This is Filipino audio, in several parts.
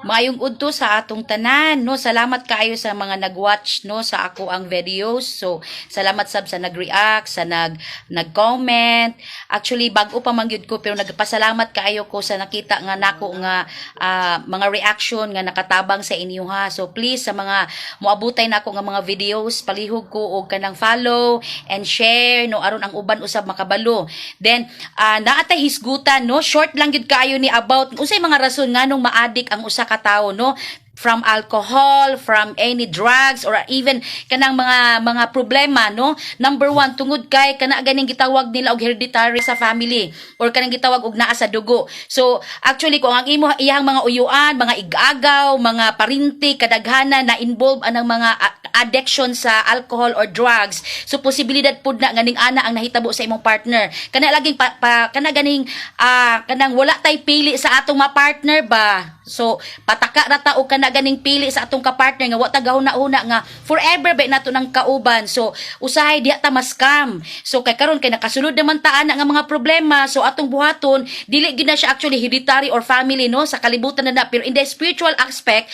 Maayong udto sa atong tanan, no? Salamat kaayo sa mga nag-watch, no, sa ako ang videos. So, salamat sab sa nag-react, sa nag nag-comment. Actually, bago pa man gyud ko pero nagpasalamat kaayo ko sa nakita nga nako nga ah, mga reaction nga nakatabang sa inyo ha. So, please sa mga moabutay nako nga mga videos, palihog ko og kanang follow and share no aron ang uban usab makabalo. Then, ah, naatay hisgutan, no? Short lang gyud kaayo ni about unsay mga rason nganong maadik ang usa ka tawo, no? from alcohol, from any drugs or even kanang mga mga problema no. Number one tungod kay kana ganing gitawag nila og hereditary sa family or kanang gitawag og naa sa dugo. So actually kung ang imo iyang mga uyuan, mga igagaw, mga parinti kadaghanan na involved anang mga addiction sa alcohol or drugs. So posibilidad pud na ganing ana ang nahitabo sa imong partner. Kana laging pa, pa kana ganing ah, kanang wala tay pili sa atong mga partner ba. So pataka ra ta og kana ganing pili sa atong ka-partner nga wa ta gahuna-una nga forever ba nato ng kauban. So usahay diha ta maskam. So kay karon kay nakasulod naman ta ana nga mga problema. So atong buhaton dili gid na siya actually hereditary or family no sa kalibutan na na pero in the spiritual aspect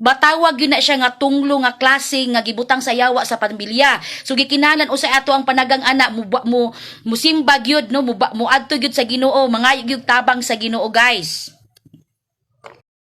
batawag yun na siya nga tunglo nga klase nga gibutang sa yawa sa pamilya. So gikinahanglan usay ato ang panagang ana mo mo musimba gyud no mo, mo adto gyud sa Ginoo, mga gyud tabang sa Ginoo guys.